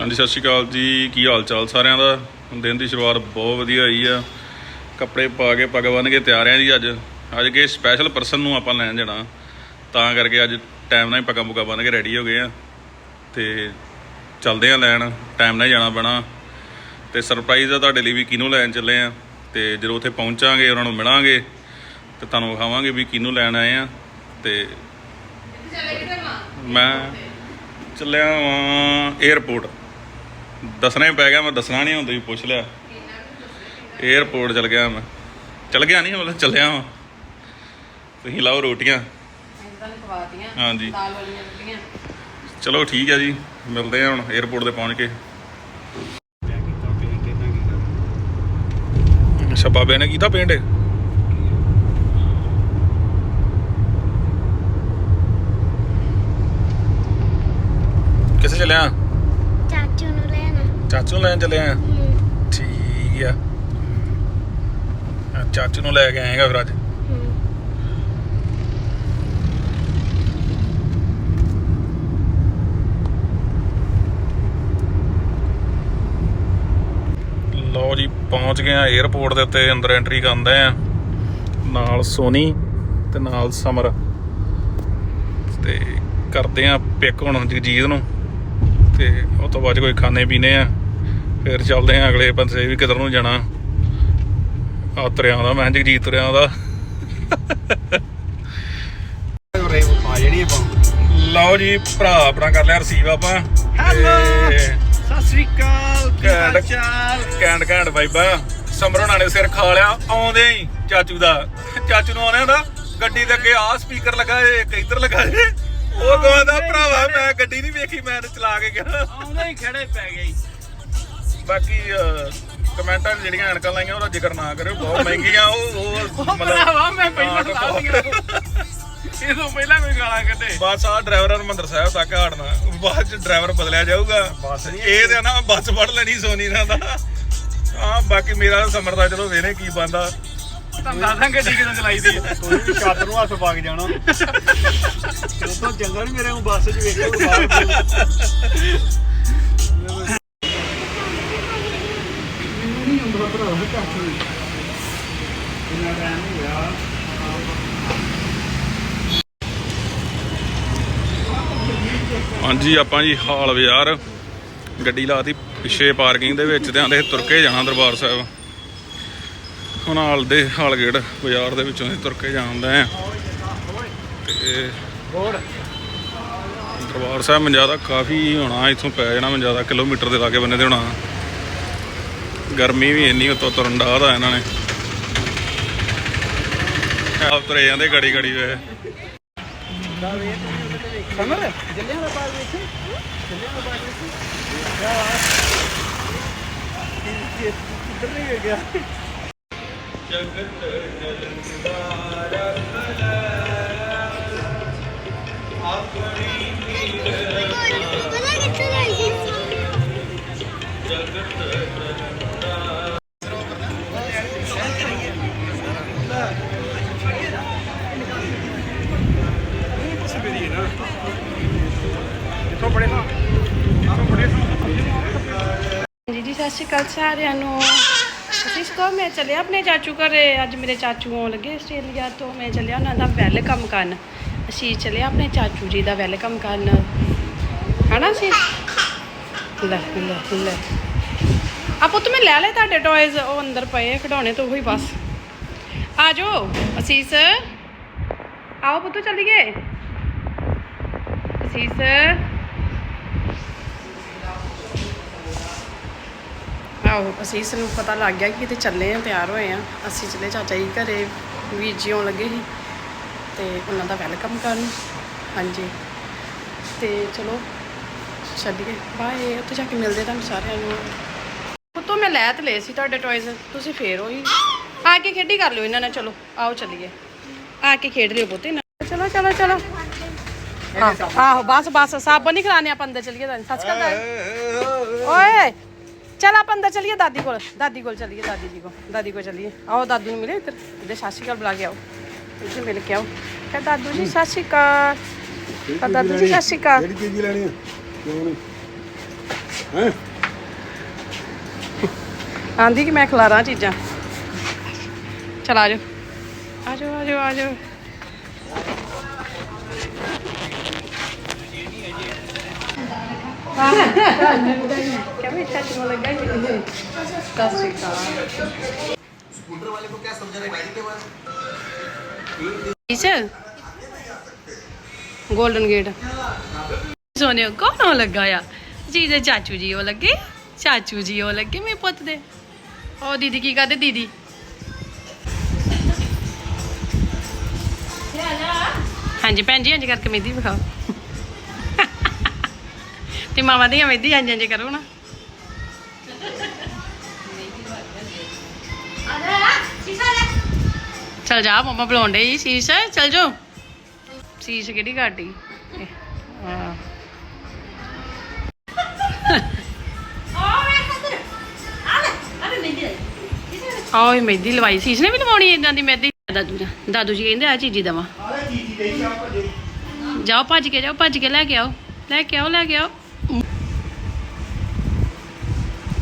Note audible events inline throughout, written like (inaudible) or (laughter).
ਹਾਂਜੀ ਸਤਿ ਸ਼੍ਰੀ ਅਕਾਲ ਜੀ। ਕੀ ਹਾਲ ਚਾਲ ਸਾਰਿਆਂ ਦਾ? ਦਿਨ ਦੀ ਸ਼ੁਰੂਆਤ ਬਹੁਤ ਵਧੀਆ ਹੋਈ ਆ। ਕੱਪੜੇ ਪਾ ਕੇ ਪੱਗ ਬੰਨ ਕੇ ਤਿਆਰ ਆ ਜੀ ਅੱਜ। ਅੱਜ ਕੇ ਸਪੈਸ਼ਲ ਪਰਸਨ ਨੂੰ ਆਪਾਂ ਲੈਣ ਜਾਣਾ। ਤਾਂ ਕਰਕੇ ਅੱਜ ਟਾਈਮ ਨਾਲ ਹੀ ਪੱਗਾਂ ਪੁੱਗਾਂ ਬੰਨ ਕੇ ਰੈਡੀ ਹੋ ਗਏ ਆ। ਤੇ ਚੱਲਦੇ ਆ ਲੈਣ। ਟਾਈਮ ਨਾਲ ਜਾਣਾ ਪੈਣਾ। ਤੇ ਸਰਪ੍ਰਾਈਜ਼ ਆ ਤੁਹਾਡੇ ਲਈ ਵੀ ਕਿਹਨੂੰ ਲੈਣ ਚੱਲੇ ਆ। ਤੇ ਜਦੋਂ ਉੱਥੇ ਪਹੁੰਚਾਂਗੇ ਉਹਨਾਂ ਨੂੰ ਮਿਲਾਂਗੇ। ਤੇ ਤੁਹਾਨੂੰ ਵਿਖਾਵਾਂਗੇ ਵੀ ਕਿਹਨੂੰ ਲੈਣ ਆਏ ਆ। ਤੇ ਮੈਂ ਚੱਲਿਆ ਵਾਂ 에어ਪੋਰਟ ਦੱਸਣਾ ਹੀ ਪੈ ਗਿਆ, ਮੈਂ ਦੱਸਣਾ ਨਹੀਂ ਹੁੰਦਾ ਹੀ ਪੁੱਛ ਲਿਆ। ਏਅਰਪੋਰਟ ਚਲ ਗਿਆ ਮੈਂ। ਚਲ ਗਿਆ ਨਹੀਂ, ਮਤਲਬ ਚੱਲਿਆ ਵਾਂ। ਤੁਸੀਂ ਲਾਓ ਰੋਟੀਆਂ। ਹਾਂਜੀ। ਦਾਲ ਚਲੋ ਠੀਕ ਹੈ ਜੀ, ਮਿਲਦੇ ਹਾਂ ਹੁਣ ਏਅਰਪੋਰਟ ਤੇ ਪਹੁੰਚ ਕੇ। ਅੱਛਾ, ਬਾਬੇ ਨੇ ਕੀਤਾ ਪੇਂਟ? ਕਿੱਥੇ ਚੱਲਿਆ? ਚਾਚੂ ਨੂੰ ਲੈਣ ਚੱਲਿਆ ਹੂੰ। ਠੀਕ ਆ। ਆ ਚਾਚੂ ਨੂੰ ਲੈ ਕੇ ਆਏਗਾ ਫਿਰ ਅੱਜ। ਲਓ ਜੀ ਪਹੁੰਚ ਗਏ ਆ 에어ਪੋਰਟ ਦੇ ਉੱਤੇ ਅੰਦਰ ਐਂਟਰੀ ਕਰਦੇ ਆ। ਨਾਲ ਸੋਨੀ ਤੇ ਨਾਲ ਸਮਰ। ਤੇ ਕਰਦੇ ਆ ਪਿਕ ਹੁਣ ਜਗਜੀਤ ਨੂੰ। ਤੇ ਉਹ ਤੋਂ ਬਾਅਦ ਕੋਈ ਖਾਣੇ ਪੀਣੇ ਆ। ਫਿਰ ਚੱਲਦੇ ਆ ਅਗਲੇ ਪਾਸੇ ਵੀ ਕਿਧਰ ਨੂੰ ਜਾਣਾ। ਆ ਤੁਰਿਆਂ ਦਾ ਮੈਂ ਜਗਜੀਤ ਤੁਰਿਆਂ ਦਾ। ਲਓ ਜੀ ਭਰਾ ਆਪਣਾ ਕਰ ਲਿਆ ਰਸੀਵ ਆਪਾਂ। ਸਤਿ ਸ੍ਰੀ ਅਕਾਲ ਕੀ ਹਾਲ ਚਾਲ? ਕੈਂਡ ਕੈਂਡ ਬਾਈਬਾ ਸਮਰ ਹੋਣਾ ਨੇ ਸਿਰ ਖਾ ਲਿਆ ਆਉਂਦੇ ਹੀ ਚਾਚੂ ਦਾ। ਚਾਚੂ ਨੂੰ ਆਉਂਦੇ ਹੁੰਦਾ ਗੱਡੀ ਦੇ ਅੱਗੇ ਆ ਸਪੀਕਰ ਲੱਗਾ ਏ ਇੱਕ ਇੱਧਰ ਲੱਗਾ ਏ ਉਹ ਕਹਿੰਦਾ ਭਰਾਵਾ ਮੈਂ ਗੱਡੀ ਨਹੀਂ ਵੇਖੀ ਮੈਂ ਤਾਂ ਚਲਾ ਕੇ ਗਿਆ। ਆਉਂਦਾ ਹੀ ਖੜੇ ਪੈ ਗਈ ਬਾਕੀ ਕਮੈਂਟਾਂ 'ਚ ਜਿਹੜੀਆਂ ਐਨਕਾਂ ਲਾਈਆਂ ਉਹਦਾ ਜ਼ਿਕਰ ਨਾ ਕਰਿਓ। ਬਹੁਤ ਮਹਿੰਗੀਆਂ ਉਹ ਉਹ ਭਰਾਵਾ ਮੈਂ ਪਹਿਲਾਂ ਦੱਸ ਇਹ ਤੋਂ ਪਹਿਲਾਂ ਕੋਈ ਗਾਲਾਂ ਕੱਢੇ। ਬਸ ਆ ਡਰਾਈਵਰ ਹਰਮੰਦਰ ਸਾਹਿਬ ਤੱਕ ਹਾੜਨਾ। ਬਾਅਦ ਚ ਡਰਾਈਵਰ ਬਦਲਿਆ ਜਾਊਗਾ। ਬੱਸ ਇਹ ਤੇ ਨਾ ਬੱਸ ਫੜ ਲੈਣੀ ਸੋਨੀ ਨਾਲ ਦਾ ਹਾਂ ਬਾਕੀ ਮੇਰਾ ਸਮਰ ਦਾ ਚਲੋ ਵੇਨੇ ਕੀ ਬੰਦਾ ਤੁਹਾਨੂੰ ਦੱਸਾਂ ਗੱਡੀ ਕਿਦੋਂ ਚਲਾਈ ਦੀ ਕੋਈ ਵੀ ਛੱਤ ਨੂੰ ਹੱਥ ਪਾ ਕੇ ਜਾਣਾ। ਉਹ ਤੋਂ ਚੰਗਾ ਨਹੀਂ ਮੇਰੇ ਨੂੰ ਬੱਸ 'ਚ ਵੇਖਿਆ ਹੁੰਦਾ ਭਰਾ ਕੱਖ ਨਹੀਂ ਇਹਨਾਂ ਟਾਈਮ ਨਹੀਂ ਹੋਇਆ ਹਾਂਜੀ, ਆਪਾਂ ਜੀ ਹਾਲ ਬਾਜ਼ਾਰ। ਗੱਡੀ ਲਾਤੀ ਪਿੱਛੇ ਪਾਰਕਿੰਗ ਦੇ ਵਿੱਚ ਤੇ ਆਂਦੇ ਤੁਰ ਕੇ ਜਾਣਾ ਦਰਬਾਰ ਸਾਹਿਬ। ਹੁਣ ਹਾਲ ਦੇ ਹਾਲ ਗੇਟ ਬਾਜ਼ਾਰ ਦੇ ਵਿੱਚੋਂ ਹੀ ਤੁਰ ਕੇ ਜਾਂਦਾ ਆ। ਤੇ ਦਰਬਾਰ ਸਾਹਿਬ ਮੰਜਾਦਾ ਕਾਫੀ ਹੋਣਾ, ਇੱਥੋਂ ਪੈ ਜਾਣਾ ਮੰਜਾਦਾ ਕਿਲੋਮੀਟਰ ਦੇ ਲਾਗੇ ਬੰਨੇ ਤੇ ਹੋਣਾ। ਗਰਮੀ ਵੀ ਇੰਨੀ ਉਤੋਂ ਤੁਰਨ ਦਾ ਦਾ ਇਹਨਾਂ ਨੇ। ਆਪ ਤੁਰੇ ਜਾਂਦੇ ਗੜੀ ਗੜੀ ਵੇ। ਸਮਰ? ਜੱਲਿਆਂ ਦਾ ਬਾਗ ਵੇਖੇ ਜੱਲਿਆਂ ਦਾ ਬਾਗ ਵੇਖੇ ਕਿੱਧਰ ਨਹੀਂ ਗਿਆ ਪਤਾ ਸਤਿ ਸ਼੍ਰੀ ਅਕਾਲ ਸਾਰਿਆਂ ਨੂੰ। ਅਸੀਂ ਸਕੋ ਮੈਂ ਚੱਲਿਆ ਆਪਣੇ ਚਾਚੂ ਘਰੇ। ਅੱਜ ਮੇਰੇ ਚਾਚੂ ਆਉਣ ਲੱਗੇ ਆਸਟ੍ਰੇਲੀਆ ਤੋਂ। ਮੈਂ ਚੱਲਿਆ ਉਹਨਾਂ ਦਾ ਵੈਲਕਮ ਕਰਨ। ਅਸੀਂ ਚੱਲਿਆ ਆਪਣੇ ਚਾਚੂ ਜੀ ਦਾ ਵੈਲਕਮ ਕਰਨ। ਹਨਾ ਸੀ? ਲੈ ਲੈ ਲੈ। ਆ ਪੁੱਤ, ਮੈਂ ਲੈ ਲੈ ਤੁਹਾਡੇ ਟੌਇਜ਼ ਉਹ ਅੰਦਰ ਪਏ ਖਿਡੌਣੇ ਤੋਂ ਉਹੀ ਬਸ। ਆ ਜਾਓ, ਅਸੀਸ। ਆਓ ਪੁੱਤ, ਚੱਲੀਏ। ਅਸੀਸ। ਆਹੋ ਅਸੀਂ ਇਸ ਨੂੰ ਪਤਾ ਲੱਗ ਗਿਆ ਕਿ ਕਿਤੇ ਚੱਲੇ ਆ ਤਿਆਰ ਹੋਏ ਆ। ਅਸੀਂ ਚੱਲੇ ਚਾਚਾ ਜੀ ਘਰੇ ਵੀਰ ਜੀ ਆਉਣ ਲੱਗੇ ਸੀ ਤੇ ਉਹਨਾਂ ਦਾ ਵੈਲਕਮ ਕਰਨ। ਹਾਂਜੀ। ਤੇ ਚਲੋ ਛੱਡੀਏ। ਬਾਏ ਉੱਥੇ ਜਾ ਕੇ ਮਿਲਦੇ ਤੁਹਾਨੂੰ ਸਾਰਿਆਂ ਨੂੰ। ਪੁੱਤੋ ਮੈਂ ਲੈ ਤੇ ਲਏ ਸੀ ਤੁਹਾਡੇ ਟੌਇਜ਼ ਤੁਸੀਂ ਫੇਰ ਉਹੀ ਆ ਕੇ ਖੇਡੀ ਕਰ ਲਿਓ ਇਹਨਾਂ ਨਾਲ ਚਲੋ ਆਓ ਚੱਲੀਏ। ਆ ਕੇ ਖੇਡ ਲਿਓ ਪੁੱਤ ਨਾਲ। ਚਲੋ ਚਲੋ ਚਲੋ। ਆਹ, ਆਹੋ ਬਸ ਬਸ ਸਾਬਣ ਨਹੀਂ ਖਿਲਾਣੇ ਆਪਾਂ ਅੰਦਰ ਚੱਲੀਏ ਤਾਂ। ਸੱਚ ਕਰਦਾ ਓਏ। ਚਲ ਆਪਾਂ ਅੰਦਰ ਚਲੀਏ ਦਾਦੀ ਕੋਲ ਦਾਦੀ ਕੋਲ ਚਲੀਏ ਦਾਦੀ ਜੀ ਕੋਲ ਦਾਦੀ ਕੋਲ ਚਲੀਏ। ਆਓ ਦਾਦੂ ਨੂੰ ਮਿਲੇ ਇੱਧਰ ਇੱਧਰ ਸਤਿ ਸ਼੍ਰੀ ਅਕਾਲ ਬੁਲਾ ਕੇ ਆਓ। ਇੱਧਰ ਮਿਲ ਕੇ ਆਓ। ਕਹ ਦਾਦੂ ਜੀ ਸਤਿ ਸ਼੍ਰੀ ਅਕਾਲ ਕਹ ਦਾਦੂ ਜੀ ਸਤਿ ਸ਼੍ਰੀ ਅਕਾਲ ਕਿਹੜੀ ਚੀਜ਼ ਲੈਣੀ ਹੈ ਕਿਉਂ ਨਹੀਂ? ਹੈਂ? ਆਂਦੀ ਕਿ ਮੈਂ ਖਿਲਾਰਾਂ ਚੀਜ਼ਾਂ। ਚਲ ਆ ਜਾਓ ਆ ਜਾਓ। क्या मैं गोल्डन गेट ਸੋਨੇ ਕੌਣ ਹੋ ਲੱਗਾ ਆ? ਜੀ ਦੇ ਚਾਚੂ ਜੀ ਉਹ ਲੱਗੇ, ਚਾਚੂ ਜੀ ਉਹ ਲੱਗੇ, ਮੇਰੇ ਪੁੱਤ ਦੇ। ਉਹ ਦੀਦੀ ਕੀ ਕਰਦੇ, ਦੀਦੀ? ਹਾਂਜੀ, ਭੈਣ ਜੀ, ਇੰਜ ਕਰਕੇ ਮੇਦੀ ਵਿਖਾਓ। ਤੇ ਮਾਵਾ ਦੀਆਂ ਮਹਿੰਦੀ ਇੰਜ ਇੰਜ ਕਰੋ ਨਾ। ਚਲ ਜਾ ਮਮਾ ਬੁਲਾਉਣ ਡਈ ਸ਼ੀਸ਼। ਚਲ ਜਾ ਸ਼ੀਸ਼ ਕਿਹੜੀ ਗਾਡੀ ਹਾਂ। ਆਹ ਮਹਿੰਦੀ ਲਵਾਈ ਸ਼ੀਸ਼ ਨੇ ਵੀ ਲਵਾਉਣੀ ਇਦਾਂ ਦੀ ਮਹਿੰਦੀ ਦਾਦੂ ਜੀ ਦਾਦੂ ਜੀ ਕਹਿੰਦੇ ਆ ਚੀਜ਼ੀ ਦਵਾ। ਜਾਓ ਭੱਜ ਕੇ ਜਾਓ ਭੱਜ ਕੇ ਲੈ ਕੇ ਆਓ। ਲੈ ਕੇ ਆਓ ਲੈ ਕੇ ਆਓ।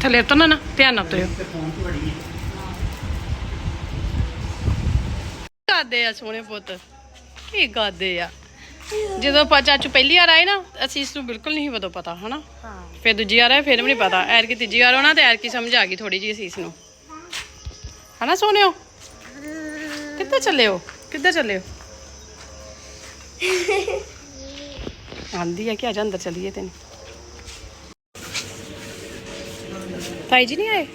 ਥੱਲੇ ਉਤਰਨਾ ਨਾ ਧਿਆਨ ਨਾਲ ਉਤਰਿਓ। ਕਰਦੇ ਆ ਸੋਹਣੇ ਪੁੱਤ? ਕੀ ਕਰਦੇ ਆ? ਜਦੋਂ ਪਾ ਚਾਚੂ ਪਹਿਲੀ ਵਾਰ ਆਏ ਨਾ ਅਸੀਂ ਇਸ ਨੂੰ ਬਿਲਕੁਲ ਨਹੀਂ ਪਤਾ ਪਤਾ ਹਨਾ? ਫਿਰ ਦੂਜੀ ਵਾਰ ਆਏ ਫਿਰ ਵੀ ਨਹੀਂ ਪਤਾ। ਐਰ ਕੀ ਤੀਜੀ ਵਾਰ ਆਉਣਾ ਤੇ ਐਰ ਕੀ ਸਮਝ ਆ ਗਈ ਥੋੜੀ ਜੀ ਅਸੀਸ ਨੂੰ। ਹਨਾ ਸੋਹਣਿਓ? ਕਿੱਧਰ ਚੱਲੇ ਹੋ ਕਿੱਧਰ ਚੱਲੇ ਹੋ (laughs) ਆਂਦੀ ਆ ਕਿ ਆ ਜਾ ਅੰਦਰ ਚਲੀਏ ਤੈਨੂੰ। ਤਾਈ ਜੀ ਨਹੀਂ ਆਏ?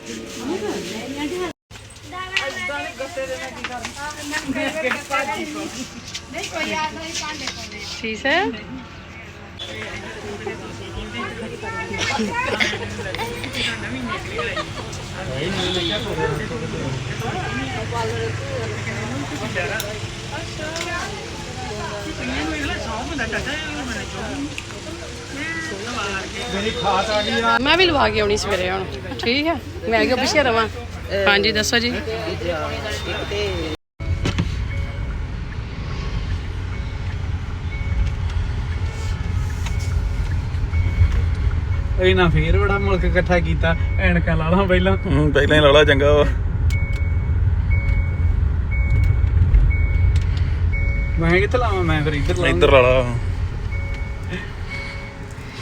ਠੀਕ ਹੈ। ਮੇਰੀ ਖਾਤ ਆ ਗਈ ਆ। ਮੈਂ ਵੀ ਲਵਾ ਕੇ ਆਉਣੀ ਸਵੇਰੇ ਹੁਣ। ਠੀਕ ਹੈ? ਮੈਂ ਕਿਹਾ ਪਿੱਛੇ ਰਵਾਂ? ਹਾਂਜੀ ਦੱਸੋ ਜੀ। ਇਹਨਾਂ ਫੇਰ ਬੜਾ ਮੁਲਕ ਇਕੱਠਾ ਕੀਤਾ ਐਨਕਾਂ ਲਾ ਲਾਂ ਪਹਿਲਾਂ। ਹੂੰ ਪਹਿਲਾਂ ਹੀ ਲਾਲਾ ਚੰਗਾ ਵਾ। ਮੈਂ ਕਿੱਥੇ ਲਾਵਾਂ? ਮੈਂ ਫਿਰ ਇੱਧਰ ਲਾਵਾਂ ਇੱਧਰ ਲਾਲਾ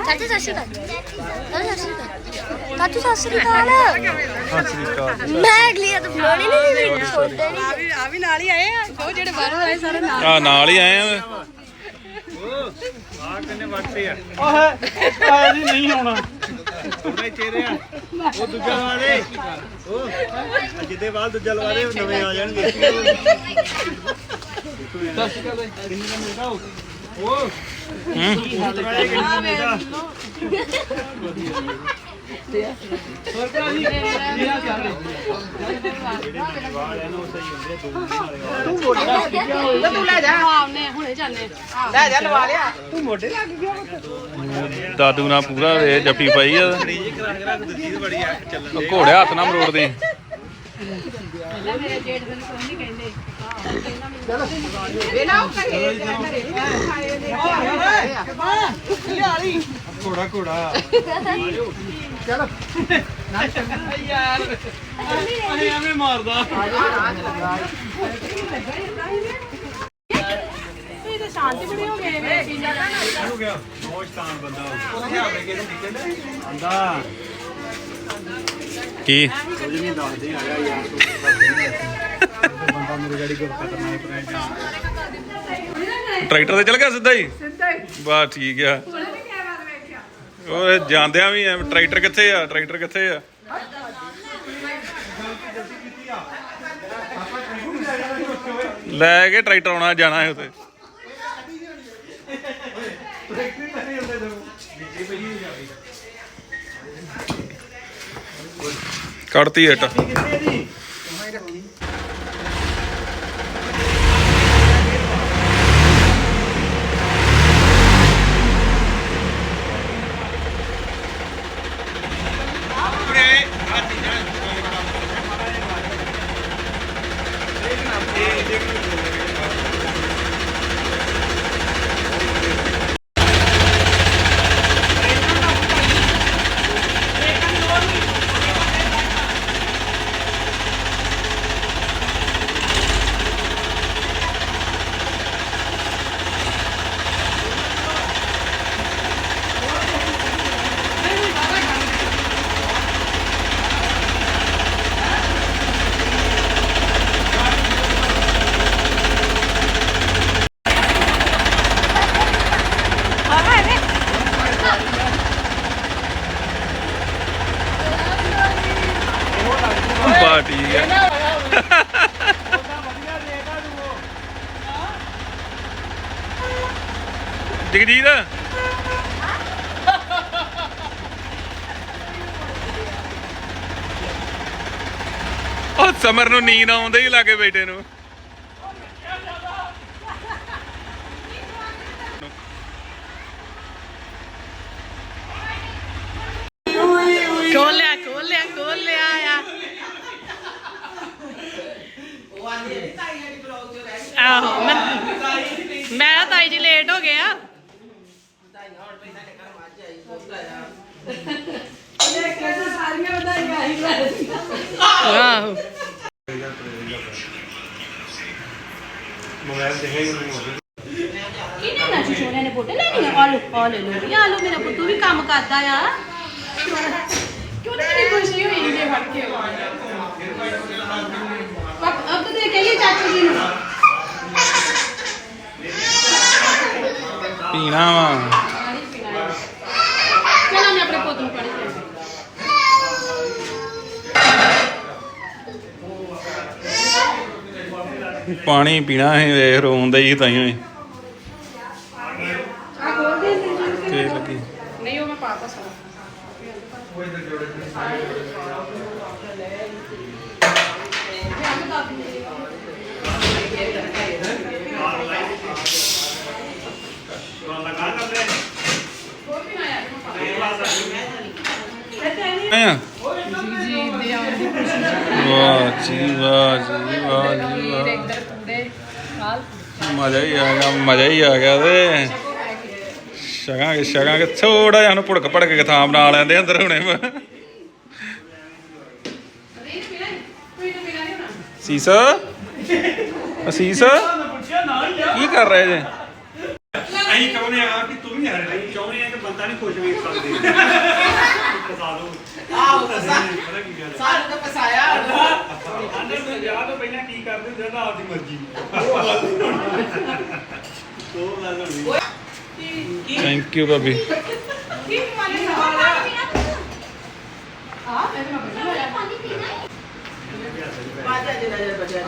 ਚਾਚੂ ਸਤਿ ਸ਼੍ਰੀ ਅਕਾਲ ਚਾਚੂ ਸਤਿ ਸ਼੍ਰੀ ਅਕਾਲ ਚਾਚੂ ਸਤਿ ਸ਼੍ਰੀ ਅਕਾਲ ਮੈਂ ਅਗਲੀ ਵਾਰ ਤਾਂ ਬੁਲਾਉਣੀ ਨਹੀਂ ਸੀ ਛੋਟੇ ਨਹੀਂ ਆ ਵੀ ਆ ਵੀ ਨਾਲ ਹੀ ਆਏ ਆ ਉਹ ਜਿਹੜੇ ਬਾਹਰੋਂ ਆਏ ਸਾਰੇ ਨਾਲ ਆ ਨਾਲ ਹੀ ਆਏ ਆ ਆ ਕਿੰਨੇ ਵੱਟੇ ਆ ਓਏ ਆ ਜੀ ਨਹੀਂ ਆਉਣਾ ਉਹਨੇ ਚਿਹਰੇ ਆ ਉਹ ਦੂਜਾ ਲਵਾ ਦੇ ਉਹ ਜਿੱਦੇ ਬਾਅਦ ਦੂਜਾ ਲਵਾ ਦੇ ਉਹ ਨਵੇਂ ਆ ਜਾਣਗੇ ਤੂੰ ਲੈ ਜਾ ਆਉਨੇ ਹੁਣੇ ਚੱਲਨੇ ਲੈ ਜਾ ਲਵਾ ਲਿਆ ਦਾਦੂ ਨਾਲ ਪੂਰਾ ਇਹ ਜੱਫੀ ਪਾਈ ਆ। ਜੀ ਕਰਾ ਕੇ ਰੱਖ ਦਿੱਤੀ ਤੇ ਬੜੀ ਆ ਚੱਲਣ ਉਹ ਘੋੜੇ ਹੱਥ ਨਾਲ ਮਰੋੜਦੇ ਘੋੜਾ ਘੋੜਾ ਚਲ ਯਾਰ ਅਰੇ ਐਵੇਂ ਮਾਰਦਾ ਸ਼ਾਂਤੀ ਬੜੀ ਹੋ ਗਈ ਵੇ ਪੀਜ਼ਾ ਦਾ ਹੋ ਗਿਆ ਨੌਜਵਾਨ ਬੰਦਾ ਉਹ ਹੱਥ ਕੇ? ਨਹੀਂ ਆਂਦਾ ਕੀ ਕੁਝ ਨਹੀਂ ਦੱਸਦੇ ਆ ਯਾਰ ਬੰਦਾ ਮੇਰੇ ਗਾੜੀ ਕੋਲ ਖਤਰਨਾਕ ਪ੍ਰਾਈਜ਼ ਟਰੈਕਟਰ ਤੇ ਚੱਲ ਗਿਆ ਸਿੱਧਾ ਹੀ? ਸਿੱਧਾ ਹੀ। ਬਾ ਠੀਕ ਆ। ਉਹ ਜਾਂਦਿਆਂ ਵੀ ਐ, ਟਰੈਕਟਰ ਕਿੱਥੇ ਆ? ਟਰੈਕਟਰ ਕਿੱਥੇ ਆ? ਲੈ ਕੇ ਟਰੈਕਟਰ ਆਉਣਾ ਜਾਣਾ ਹੈ ਉਤੇ ਕੱਢਤੀ ਇੱਟ ਕਿੱਥੇ ਦੀ ਬਾ ਠੀਕ ਹੈ ਜਗਜੀਤ ਉਹ ਸਮਰ ਨੂੰ ਨੀਂਦ ਆਉਂਦੇ ਹੀ ਲਾਗੇ ਬੈਠੇ ਨੂੰ ਖੋਲ ਲਿਆ ਖੋਲ ਲਿਆ ਖੋਲ ਲਿਆ ਆ ਆਹੋ ਮੈਂ ਮੈਂ ਕਿਹਾ ਤਾਈ ਜੀ ਲੇਟ ਹੋ ਗਏ ਆ ਆਹੋ ਕਿਹਨੇ ਨਾ ਚੋਣੇ ਨੇ ਬੋਟੇ ਲੈਣੀ ਆ ਆਲੂ ਆ ਲੈ ਲੋ ਵੀ ਆਲੂ ਮੇਰਾ ਪੁੱਤੂ ਵੀ ਕੰਮ ਕਰਦਾ ਆ ਕਿਉਂ ਨਹੀਂ ਖੁਸ਼ੀ ਤੇ ਕਹੀਏ ਚਾਚੂ ਜੀ ਨੂੰ ਪੀਣਾ ਵਾ ਚਲੋ ਮੈਂ ਆਪਣੇ ਪੁੱਤ ਨੂੰ ਪੜ੍ਹ ਕੇ ਪਾਣੀ ਪੀਣਾ ਹੈ ਵੇਖ ਰੋਂਦਾ ਹੀ ਤਾਈਓ ਹੀ ਤੇ ਲੱਗੀ ਨਹੀਂ ਉਹ ਮੈਂ ਪਾਤਾ ਸਾਰਾ ਆਇਆ ਵਾਹ ਜੀ ਵਾਹ ਜੀ ਵਾਹ ਜੀ ਵਾਹ। ਇੱਧਰ ਕੁੰਡੇ ਹਾਲ ਮਜ਼ਾ ਹੀ ਆ ਗਿਆ ਮਜ਼ਾ ਹੀ ਆ ਗਿਆ ਤੇ। ਛਕਾਂਗੇ ਛਕਾਂਗੇ ਥੋੜਾ ਜਿਹਾ ਨੂੰ ਪੁੜਕ ਭੜਕ ਕੇ ਥਾਂ ਬਣਾ ਲੈਂਦੇ ਅੰਦਰ ਹੁਣੇ। ਸੀਸ ਅਸੀਸ? ਕੀ ਕਰ ਰਹੇ ਜੇ? ਅਸੀਂ ਚਾਹੁੰਦੇ ਆ ਕਿ ਤੂੰ ਵੀ ਹਰ ਚਾਹੁੰਦੇ ਆ ਕਿ ਬੰਦਾ ਨਹੀਂ ਖੁਸ਼ ਵੇਖ ਸਕਦੇ ਪਤਾ ਦੋ ਆਹ ਪਤਾ ਕੀ ਗੱਲ ਸਾਲ ਤੋਂ ਫਸਾਇਆ ਆਂਦੇ ਤੋਂ ਵਿਆਹ ਤੋਂ ਪਹਿਲਾਂ ਕੀ ਕਰਦੇ ਹੁੰਦੇ ਤਾਂ ਆਪਦੀ ਮਰਜ਼ੀ ਉਹ ਗੱਲ ਹੋਣੀ ਥੈਂਕ ਯੂ ਭਾਬੀ ਬਾਜਾ ਜਿਹੜਾ ਜਿਹੜਾ ਬਚਿਆ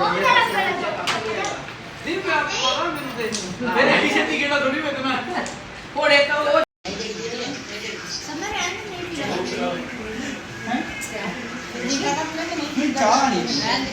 ਦਿਨ ਮੈਂ ਪਤਾ ਮੈਨੂੰ ਦੇ ਮੇਰੇ ਪਿੱਛੇ ਟੀ ਕਿਹੜਾ ਥੋੜੀ ਮੈਂ ਮੈਂ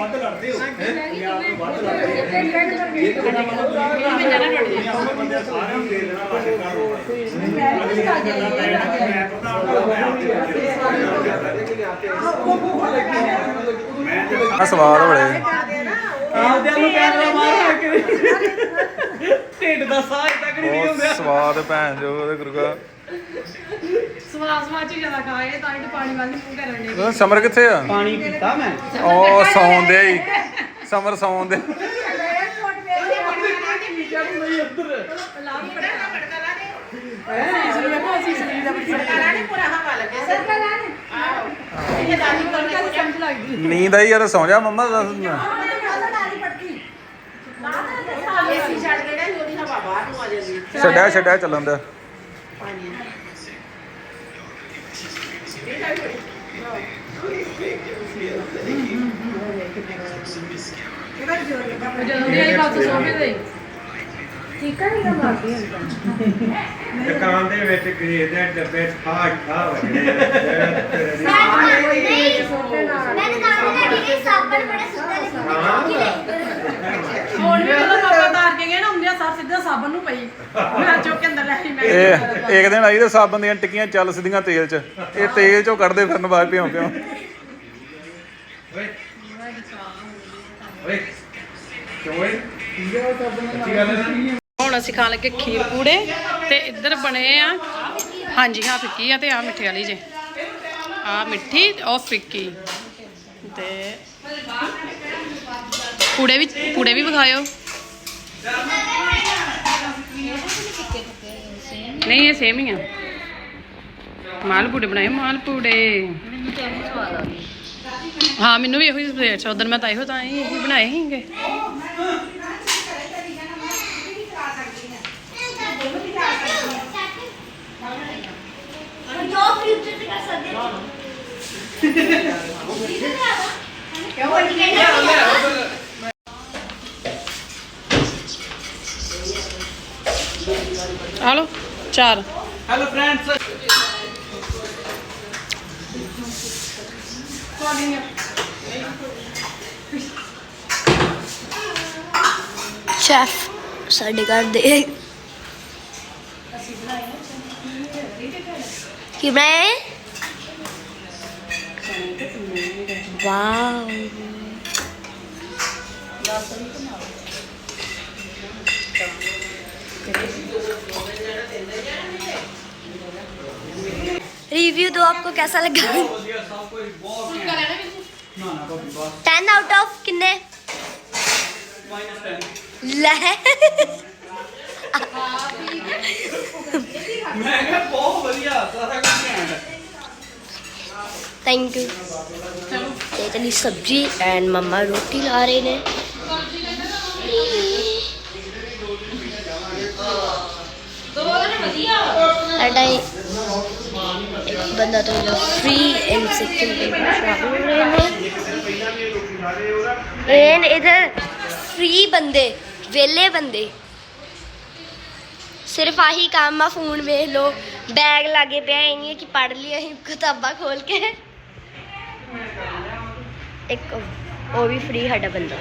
ਵੱਧ ਲੜਦੇ ਹੋ ਪੰਜਾਬ ਤੋਂ ਵੱਧ ਲੜਦੇ ਹੋ ਇਹ ਤਾਂ ਮਤਲਬ ਬੰਦੇ ਸਾਰਿਆਂ ਨੂੰ ਦੇ ਦੇਣਾ ਵਾਸ਼ੇ ਕਰ ਮੈਂ ਪਤਾ ਮੈਂ ਆਪੇ ਮੈਂ ਤੇ ਆ ਸਵਾਦ ਬੜੇ ਆਪਦਿਆਂ ਨੂੰ ਕੈਮਰਾ ਮਾਰ ਕੇ ਢਿੱਡ ਦਾ ਸਾਹ ਤੱਕ ਨਹੀਂ ਹੁੰਦਾ ਸਵਾਦ ਭੈਣ ਜੋ ਉਹਦੇ ਗੁਰੂਗਾ ਸਵਾਸ ਸਵਾਸ ਚ ਜ਼ਿਆਦਾ ਖਾਏ ਤਾਂ ਇਹ ਪਾਣੀ ਵੱਲ ਮੂੰਹ ਕਰਨ ਦੇ ਉਹ ਸਮਰ ਕਿੱਥੇ ਆ? ਪਾਣੀ ਪੀਤਾ ਮੈਂ। ਉਹ ਸੌਂਦੇ ਹੀ। ਸਮਰ ਸੌਂਦੇ ਨੀਂਦ ਆਈ ਯਾਰ ਸੌਂ ਜਾ ਮੰਮਾ ਦੱਸ ਦਿੰਦਾ। ਏਸੀ ਛੱਡ ਕੇ ਨਾ ਉਹਦੀ ਹਵਾ ਬਾਹਰ ਨੂੰ ਆ ਜਾਂਦੀ ਛੱਡਿਆ ਛੱਡਿਆ ਚੱਲਣ ਦਾ ਦੁਕਾਨ ਦੇ ਵਿੱਚ ਖਰੀਦਦੇ ਡੱਬੇ ਠਾ ਠਾ ਵੱਜਦੇ ਮੈਂ ਦੁਕਾਨ ਤੇ ਗਈ ਸਾਬਣ ਬੜੇ ਸੁੰਦਰ ਲੱਗੇ ਹੁਣ ਵੀ ਉਹਦਾ ਪਾਪਾ ਤਾਰ ਸਿੱਧਾ ਸਾਬਣ ਨੂੰ ਪਈ। ਮੈਂ ਚੁੱਕ ਕੇ ਅੰਦਰ ਲੈ ਆਈ ਮੈਂ ਇਹ ਇੱਕ ਦਿਨ ਆਈ ਤੇ ਸਾਬਣ ਦੀਆਂ ਟਿੱਕੀਆਂ ਚੱਲ ਸਿੱਧੀਆਂ ਤੇਲ 'ਚ। ਇਹ ਤੇਲ 'ਚੋਂ ਕੱਢਦੇ ਫਿਰਨ ਬਾਅਦ ਪਿਓ ਓਏ। ਕਿਉਂ ਓਏ? ਹੈ ਨਾ? ਹੁਣ ਅਸੀਂ ਖਾਣ ਲੱਗੇ ਖੀਰ ਪੂੜੇ ਤੇ ਇੱਧਰ ਬਣੇ ਆ। ਹਾਂਜੀ ਹਾਂ ਫਿੱਕੀ ਆ ਤੇ ਆ ਮਿੱਠੀ ਵਾਲੀ ਜੇ। ਆ ਮਿੱਠੀ ਉਹ ਫਿੱਕੀ। ਤੇ ਪੂੜੇ ਵੀ ਪੂੜੇ ਵੀ ਵਿਖਾਇਓ। ਨਹੀਂ, ਇਹ ਸੇਮ ਹੀ ਆ। ਮਾਲ ਪੂੜੇ ਬਣਾਏ, ਮਾਲ ਪੂੜੇ। ਹਾਂ, ਮੈਨੂੰ ਵੀ ਇਹੋ ਹੀ ਫੇਵਰਟ ਉਧਰ ਮੈਂ ਤਾਂ ਇਹੋ ਤਾਂ ਹੀ ਇਹੀ ਬਣਾਏ ਸੀਗੇ। ਜੋ ਫਿਊਚਰ ਤੇ ਕਰ ਸਕਦੇ ਕਿਉਂ ਬੜੀ ਕਹਿੰਦੇ ਆ ਲਓ ਚਾਰ। ਹੈਲੋ ਫਰੈਂਡਸ ਸ਼ੈਫ ਸਾਡੇ ਘਰ ਦੇ। ਕੀ ਬਣਾਏ ਵਾਓ रिव्यू दो आपको कैसा लगा? टेन आउट ऑफ़ किन्ने? थैंक यू चली सब्ज़ी एंड मम्मा रोटी ला रहे ने अडाई ਬੰਦਾ ਤੋਂ ਜੋ ਫ੍ਰੀ ਐਂਡ ਸਿਕਿਉਰ ਰਹੇ ਨੇ ਐਂਡ ਇਧਰ ਫ੍ਰੀ ਬੰਦੇ, ਵਿਹਲੇ ਬੰਦੇ। ਸਿਰਫ ਆਹੀ ਕੰਮ ਆ ਫੋਨ ਵੇਖ ਲੋ ਬੈਗ ਲਾਗੇ ਪਿਆ ਇਹ ਨਹੀਂ ਕਿ ਪੜ ਲਈ ਅਸੀਂ ਕਿਤਾਬਾਂ ਖੋਲ ਕੇ। ਇੱਕ ਉਹ ਵੀ ਫ੍ਰੀ ਸਾਡਾ ਬੰਦਾ।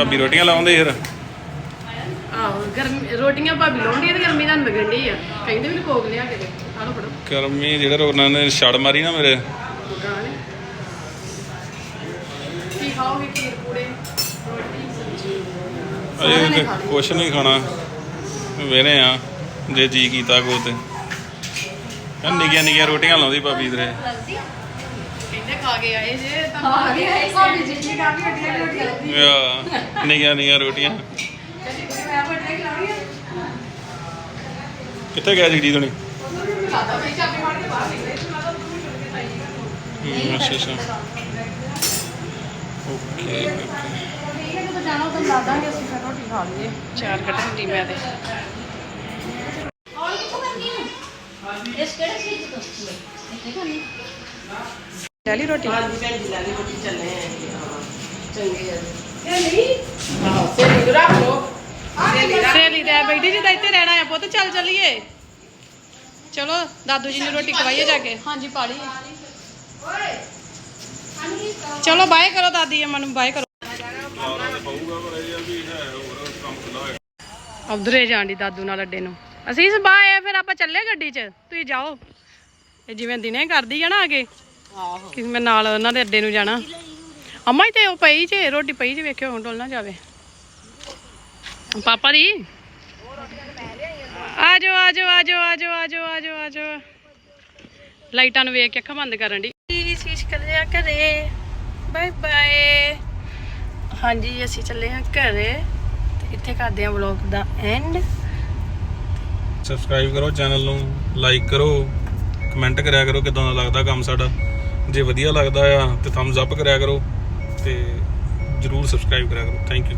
ਭਾਬੀ ਰੋਟੀਆਂ ਲਾਉਂਦੇ ਫਿਰ? ਆਹੋ ਗਰਮੀ ਰੋਟੀਆਂ ਭਾਬੀ ਲਾਉਂਦੀ ਤੇ ਗਰਮੀ ਨਾਲ ਡਈ ਆ। ਕਹਿੰਦੇ ਵੀ ਕੋਕ ਲਿਆ ਕੇ ਦੇ ਲਓ ਫੜੋ। ਗਰਮੀ ਜਿਹੜਾ ਉਹਨਾਂ ਨੇ ਛੜ ਮਾਰੀ ਨਾ ਮੇਰੇ। ਗਾਣੇ ਕੀ ਖਾਓਗੇ ਖੀਰ ਪੂੜੇ ਰੋਟੀ ਸਬਜ਼ੀ? ਸਾਰਿਆਂ ਨੇ ਅਜੇ ਖਾ ਲਈ। ਕੁਛ ਨਹੀਂ ਖਾਣਾ। ਵੇਨੇ ਆ ਜੇ ਜੀ ਕੀਤਾ ਕੋ ਤੇ। ਨਿੱਕੀਆਂ ਨਿੱਕੀਆਂ ਰੋਟੀਆਂ ਲਾਉਂਦੀ ਭਾਬੀ ਇਧਰੇ ਕਹਿੰਦੇ ਖਾ ਕੇ ਆਏ ਜੇ ਤਾਂ ਖਾ ਕੇ ਆਏ ਭਾਬੀ ਜੀ। ਜੀ ਕਾਫੀ ਵੱਡੀਆਂ ਰੋਟੀਆਂ ਆ ਨਿੱਕੀਆਂ ਨਿੱਕੀਆਂ ਰੋਟੀਆਂ। ਕਦੀ ਕੋਈ ਮੈਂ ਵੱਡੇ ਖਿਲਾਉਣੀ ਕਿੱਥੇ ਗਿਆ ਜਗਜੀਤ ਹੁਣੀ? ਲਾਦਾ ਮੈਂ ਚਾਬੀ ਮਾਰ ਕੇ ਬਾਹਰ ਨਿਕਲੇ। ਤੇ ਮੈਂ ਤਾਂ ਚਲ ਕੇ ਹਮ, ਅੱਛਾ ਅੱਛਾ। Okay okay. ਠੀਕ ਹੈ ਜਦੋਂ ਜਾਣਾ ਉਦੋਂ ਲਾ ਦਾਂਗੇ ਅਸੀਂ ਫਿਰ ਰੋਟੀ ਖਾ ਲਈਏ। ਚਾਰ ਕੱਟ ਹੁੰਦੀ ਮੈਂ ਤੇ। ਡਾਲੀ ਰੋਟੀ? ਹਾਂਜੀ ਭੈਣ ਜੀ ਲਾਗੇ ਰੋਟੀ ਚੱਲੇ ਆ ਚੰਗੇ ਆ ਸਹੇਲੀ ਦੇ ਬੈਠੀ ਜੀ ਤਾਂ ਇੱਥੇ ਰਹਿਣਾ ਆ ਪੁੱਤ ਚੱਲ ਚੱਲੀਏ। ਚਲੋ ਦਾਦੂ ਜੀ ਨੂੰ ਰੋਟੀ ਖਵਾਈਏ ਜਾ ਕੇ। ਹਾਂਜੀ ਪਾ ਲਈ। ਚਲੋ ਬਾਏ ਕਰੋ ਦਾਦੀ ਅਮਨ ਨੂੰ ਬਾਏ ਕਰੋ। ਉਧਰੇ ਜਾਂਦੀ ਦਾਦੂ ਨਾਲ ਅੱਡੇ ਨੂੰ। ਅਸੀਂ ਇਸ ਬਾਏ ਫਿਰ ਆਪਾਂ ਚੱਲੇ ਗੱਡੀ 'ਚ। ਤੁਸੀਂ ਜਾਓ। ਇਹ ਜਿਵੇਂ ਦਿਨੇ ਕਰਦੀ ਆ ਨਾ ਅਗੇ ਆਹੋ। ਕਿ ਮੈਂ ਨਾਲ ਉਹਨਾਂ ਦੇ ਅੱਡੇ ਨੂੰ ਜਾਣਾ। ਅੰਮਾ ਹੀ ਤੇ ਉਹ ਪਈ ਜੇ ਰੋਟੀ ਪਈ ਜੇ ਵੇਖਿਓ ਹੁਣ ਡੋਲ ਨਾ ਜਾਵੇ। ਪਾਪਾ ਦੀ? ਆ ਜਾਓ ਆ ਜਾਓ ਆ ਜਾਓ ਆ ਜਾਓ ਆ ਜਾਓ ਆ ਜਾਓ ਆ ਜਾਓ ਲਾਈਟਾਂ ਨੂੰ ਵੇਖ ਕੇ ਅੱਖਾਂ ਬੰਦ ਕਰਨ ਦੀ ਸ਼ੀਸ਼ ਕਰ ਲਿਆ ਘਰੇ। Bye bye. ਹਾਂਜੀ ਅਸੀਂ ਚੱਲੇ ਹਾਂ ਘਰੇ। ਤੇ ਇੱਥੇ ਕਰਦੇ ਹਾਂ ਵਲੌਗ ਦਾ ਐਂਡ ਸਬਸਕ੍ਰਾਈਬ ਕਰੋ ਚੈਨਲ ਨੂੰ ਲਾਈਕ ਕਰੋ। ਕਮੈਂਟ ਕਰਿਆ ਕਰੋ ਕਿਦਾਂ ਦਾ ਲੱਗਦਾ ਕੰਮ ਸਾਡਾ। ਜੇ ਵਧੀਆ ਲੱਗਦਾ ਆ ਤੇ ਥੰਬਸ ਅਪ ਕਰਿਆ ਕਰੋ ਤੇ ਜਰੂਰ ਸਬਸਕ੍ਰਾਈਬ ਕਰਿਆ ਕਰੋ। Thank you